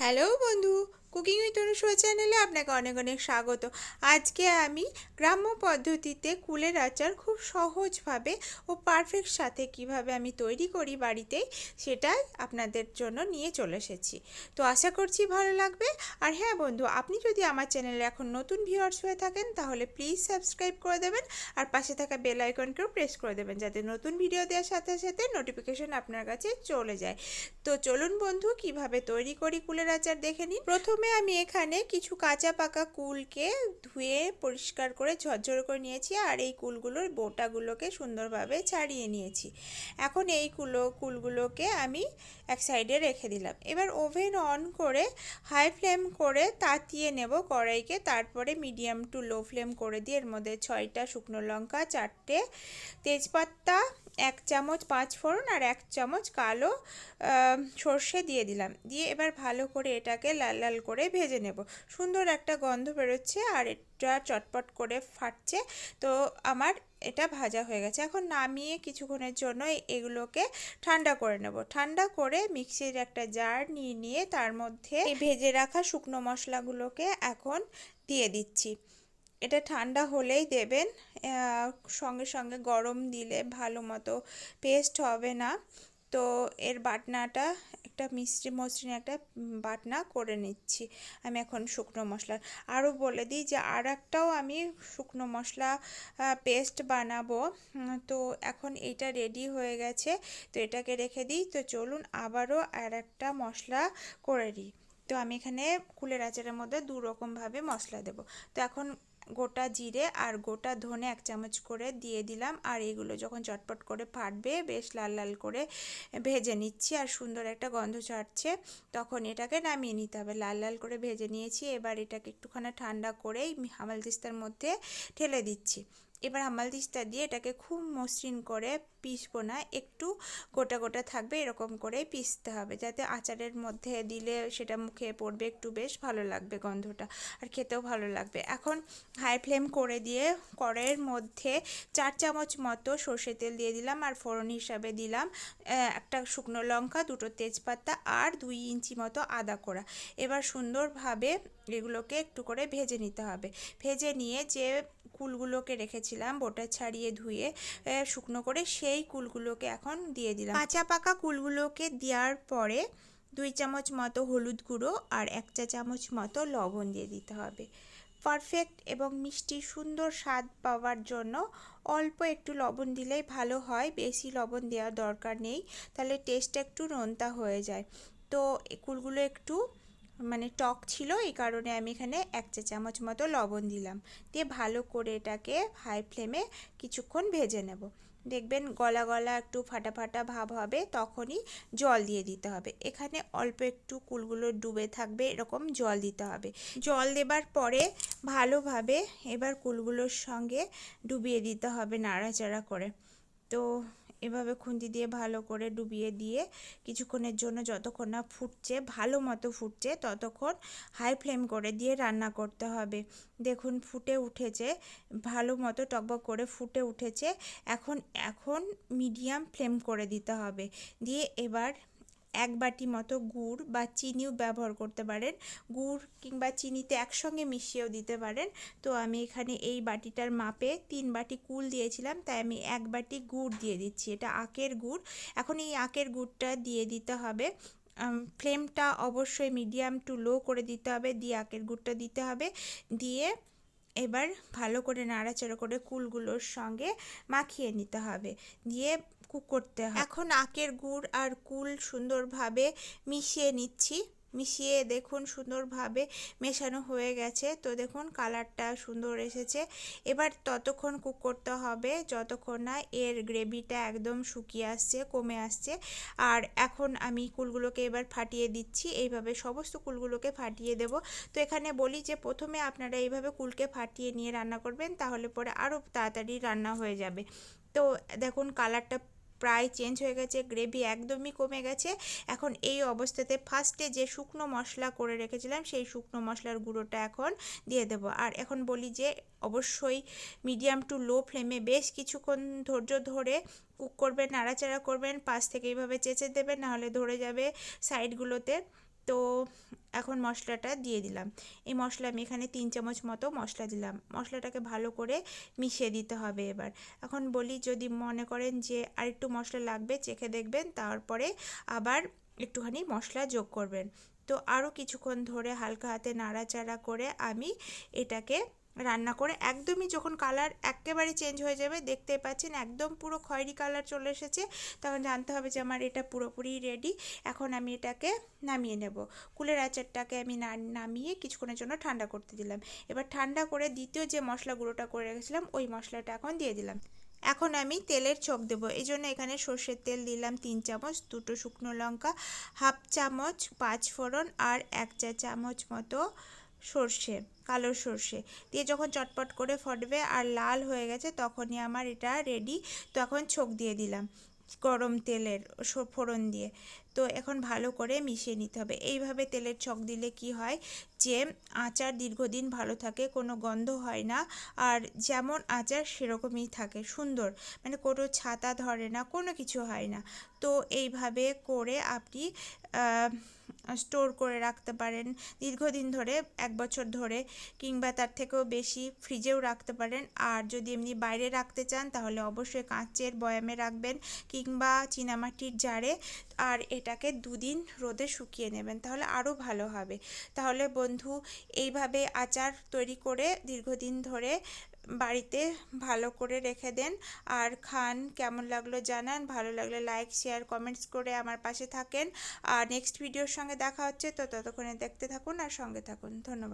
Hello বন্ধু cooking with Anusuya চ্যানেলে আপনাকে অনেক অনেক স্বাগত। আজকে আমি গ্রাম্য পদ্ধতিতে কুলের আচার খুব সহজভাবে ও পারফেক্ট সাথে কীভাবে আমি তৈরি করি বাড়িতেই সেটাই আপনাদের জন্য নিয়ে চলে এসেছি। তো আশা করছি ভালো লাগবে। আর হ্যাঁ বন্ধু, আপনি যদি আমার চ্যানেলে এখন নতুন ভিউয়ার্স হয়ে থাকেন তাহলে প্লিজ সাবস্ক্রাইব করে দেবেন আর পাশে থাকা বেল আইকনকেও প্রেস করে দেবেন যাতে নতুন ভিডিও দেওয়ার সাথে সাথে নোটিফিকেশন আপনার কাছে চলে যায়। তো চলুন বন্ধু, কীভাবে তৈরি করি কুলের আচার দেখে নিন প্রথমে আমি এখানে কিছু কাঁচা পাকা কুলকে ধুয়ে পরিষ্কার করে ঝরঝরে করে নিয়েছি আর এই কুলগুলোর বোটাগুলোকে সুন্দরভাবে ছাড়িয়ে নিয়েছি। এখন এই কুলো, কুলগুলোকে আমি এক সাইডে রেখে দিলাম। এবার ওভেন অন করে হাই ফ্লেম করে তাতিয়ে নেব কড়াইকে। তারপরে মিডিয়াম টু লো ফ্লেম করে দিয়ে এর মধ্যে ছয়টা শুকনো লঙ্কা, চারটে তেজপাতা এক চামচ পাঁচ ফোড়ন আর এক চামচ কালো সর্ষে দিয়ে দিলাম। দিয়ে এবার ভালো করে এটাকে লাল লাল করে ভেজে নেব। সুন্দর একটা গন্ধ বেরোচ্ছে আর এটা চটপট করে ফাটছে। তো আমার এটা ভাজা হয়ে গেছে। এখন নামিয়ে কিছুক্ষণের জন্য এগুলোকে ঠান্ডা করে নেব। ঠান্ডা করে মিক্সির একটা জার নিয়ে নিয়ে তার মধ্যে ভেজে রাখা শুকনো মশলাগুলোকে এখন দিয়ে দিচ্ছি। এটা ঠান্ডা হলেই দেবেন। সঙ্গে সঙ্গে গরম দিলে ভালো মতো পেস্ট হবে না। তো এর বাটনাটা একটা মিষ্টি মসৃণ একটা বাটনা করে নিচ্ছি আমি এখন শুকনো মশলা। আরও বলে দিই যে আর একটাও আমি শুকনো মশলা পেস্ট বানাবো। তো এখন এইটা রেডি হয়ে গেছে। তো এটাকে রেখে দিই। তো চলুন আবারও আর একটা মশলা করে দিই তো আমি এখানে কুলের আচারের মধ্যে দু রকমভাবে মশলা দেব। তো এখন গোটা জিরে আর গোটা ধনে এক চামচ করে দিয়ে দিলাম। আর এগুলো যখন চটপট করে ফাটবে, বেশ লাল লাল করে ভেজে নিচ্ছি আর সুন্দর একটা গন্ধ ছাড়ছে। তখন এটাকে নামিয়ে নিতে হবে। লাল লাল করে ভেজে নিয়েছি। এবার এটাকে একটুখানি ঠান্ডা করেই হামাল দিস্তার মধ্যে ঠেলে দিচ্ছি। এবার হামাল দিস্তা দিয়ে এটাকে খুব মসৃণ করে পিসবো না, একটু গোটা গোটা থাকবে, এরকম করে পিসতে হবে, যাতে আচারের মধ্যে দিলে সেটা মুখে পড়বে একটু বেশ ভালো লাগবে গন্ধটা আর খেতেও ভালো লাগবে। এখন হাই ফ্লেম করে দিয়ে কড়াইয়ের মধ্যে চার চামচ মতো সর্ষে তেল দিয়ে দিলাম আর ফোড়ন হিসাবে দিলাম একটা শুকনো লঙ্কা, দুটো তেজপাতা আর দুই ইঞ্চি মতো আদা করা এবার সুন্দরভাবে এগুলোকে একটু করে ভেজে নিতে হবে। ভেজে নিয়ে যে কুলগুলোকে রেখেছিলাম বোটা ছাড়িয়ে ধুয়ে শুকনো করে সেই কুলগুলোকে এখন দিয়ে দিলাম। কাঁচা পাকা কুলগুলোকে দেওয়ার পরে দুই চামচ মতো হলুদ গুঁড়ো আর এক চা চামচ মতো লবণ দিয়ে দিতে হবে। পারফেক্ট এবং মিষ্টি সুন্দর স্বাদ পাওয়ার জন্য অল্প একটু লবণ দিলেই ভালো হয়, বেশি লবণ দেওয়ার দরকার নেই, তাহলে টেস্টটা একটু নোনতা হয়ে যায়। তো কুলগুলো একটু মানে টক ছিল, এই কারণে আমি এখানে এক চা চামচ মতো লবণ দিলাম। দিয়ে ভালো করে এটাকে হাই ফ্লেমে কিছুক্ষণ ভেজে নেব। দেখবেন গলা গলা একটু ফাটা ফাটা ভাব হবে, তখনই জল দিয়ে দিতে হবে। এখানে অল্প একটু কুলগুলো ডুবে থাকবে, এরকম জল দিতে হবে। জল দেবার পরে ভালোভাবে এবার কুলগুলোর সঙ্গে ডুবিয়ে দিতে হবে নাড়াচাড়া করে। তো এভাবে খুন্তি দিয়ে ভালো করে ডুবিয়ে দিয়ে কিছুক্ষণের জন্য যতক্ষণ না ফুটছে, ভালো মতো ফুটছে, ততক্ষণ হাই ফ্লেম করে দিয়ে রান্না করতে হবে। দেখুন ফুটে উঠেছে, ভালো মতো টকবক করে ফুটে উঠেছে। এখন এখন মিডিয়াম ফ্লেম করে দিতে হবে। দিয়ে এবার এক বাটি মতো গুড় বা চিনিও ব্যবহার করতে পারেন। গুড় কিংবা চিনিতে একসঙ্গে মিশিয়েও দিতে পারেন। তো আমি এখানে এই বাটিটার মাপে তিন বাটি কুল দিয়েছিলাম, তাই আমি এক বাটি গুড় দিয়ে দিচ্ছি। এটা আখের গুড়। এখন এই আখের গুড়টা দিয়ে দিতে হবে। ফ্লেমটা অবশ্যই মিডিয়াম টু লো করে দিতে হবে, দিয়ে আখের গুড়টা দিতে হবে। দিয়ে এবার ভালো করে নাড়াচাড়া করে কুলগুলোর সঙ্গে মাখিয়ে নিতে হবে। দিয়ে কুক করতে হয়। এখন আখের গুড় আর কুল সুন্দরভাবে মিশিয়ে নিচ্ছি। মিশিয়ে দেখুন সুন্দরভাবে মেশানো হয়ে গেছে। তো দেখুন কালারটা সুন্দর এসেছে। এবার ততক্ষণ কুক করতে হবে। যতক্ষণ না এর গ্রেভিটা একদম শুকিয়ে আসছে, কমে আসছে। আর এখন আমি কুলগুলোকে এবার ফাটিয়ে দিচ্ছি। এইভাবে সমস্ত কুলগুলোকে ফাটিয়ে দেব। তো এখানে বলি যে প্রথমে আপনারা এইভাবে কুলকে ফাটিয়ে নিয়ে রান্না করবেন, তাহলে পরে আরও তাড়াতাড়ি রান্না হয়ে যাবে। তো দেখুন কালারটা প্রায় চেঞ্জ হয়ে গেছে গ্রেভি একদমই কমে গেছে। এখন এই অবস্থাতে ফার্স্টে যে শুকনো মশলা করে রেখেছিলাম, সেই শুকনো মশলার গুঁড়োটা এখন দিয়ে দেবো। আর এখন বলি যে, অবশ্যই মিডিয়াম টু লো ফ্লেমে বেশ কিছুক্ষণ ধৈর্য ধরে কুক করবেন, নাড়াচাড়া করবেন, পাশ থেকে এইভাবে চেঁচে দেবেন, নাহলে ধরে যাবে সাইডগুলোতে তো এখন মশলাটা দিয়ে দিলাম। এই মশলা আমি এখানে তিন চামচ মতো মশলা দিলাম। মশলাটাকে ভালো করে মিশিয়ে দিতে হবে এবার। এখন বলি, যদি মনে করেন যে আরেকটু মশলা লাগবে, চেখে দেখবেন, তারপরে আবার একটুখানি মশলা যোগ করবেন। তো আরও কিছুক্ষণ ধরে হালকা হাতে নাড়াচাড়া করে আমি এটাকে রান্না করে একদমই যখন কালার একেবারে চেঞ্জ হয়ে যাবে, দেখতে পাচ্ছেন একদম পুরো খয়েরি কালার চলে এসেছে। তখন জানতে হবে যে আমার এটা পুরোপুরি রেডি এখন আমি এটাকে নামিয়ে নেব। কুলের আচারটাকে আমি নামিয়ে কিছুক্ষণের জন্য ঠান্ডা করতে দিলাম। এবার ঠান্ডা করে দ্বিতীয় যে মশলা গুঁড়োটা করে রেখেছিলাম, ওই মশলাটা এখন দিয়ে দিলাম। এখন আমি তেলের চোখ দেবো। এই জন্য এখানে সর্ষের তেল দিলাম তিন চামচ, দুটো শুকনো লঙ্কা, হাফ চামচ পাঁচ ফোড়ন আর এক চা চামচ মতো সর্ষে, কালো সর্ষে। দিয়ে যখন চটপট করে ফটবে আর লাল হয়ে গেছে, তখনই আমার এটা রেডি তো এখন ছোক দিয়ে দিলাম গরম তেলের ফোড়ন দিয়ে। তো এখন ভালো করে মিশিয়ে নিতে হবে। এইভাবে তেলের ছক দিলে কি হয় যে আচার দীর্ঘদিন ভালো থাকে, কোনো গন্ধ হয় না। আর যেমন আচার সেরকমই থাকে, সুন্দর। মানে কোনো ছাতা ধরে না, কোনো কিছু হয় না। তো এইভাবে করে আপনি স্টোর করে রাখতে পারেন। দীর্ঘদিন ধরে, এক বছর ধরে, কিংবা তার থেকেও বেশি ফ্রিজেও রাখতে পারেন। আর যদি এমনি বাইরে রাখতে চান, তাহলে অবশ্যই কাঁচের বয়ামে রাখবেন, কিংবা চীনামাটির জারে। আর এটাকে দুদিন রোদে শুকিয়ে নেবেন, তাহলে আরও ভালো হবে। তাহলে বন্ধু, এইভাবে আচার তৈরি করে দীর্ঘদিন ধরে বাড়িতে ভালো করে রেখে দেন। আর খান, কেমন লাগল জানান। ভালো লাগলে লাইক শেয়ার কমেন্টস করে আমার পাশে থাকেন। আর নেক্সট ভিডিওর সঙ্গে দেখা হচ্ছে, তো ততক্ষণে দেখতে থাকুন আর সঙ্গে থাকুন। ধন্যবাদ।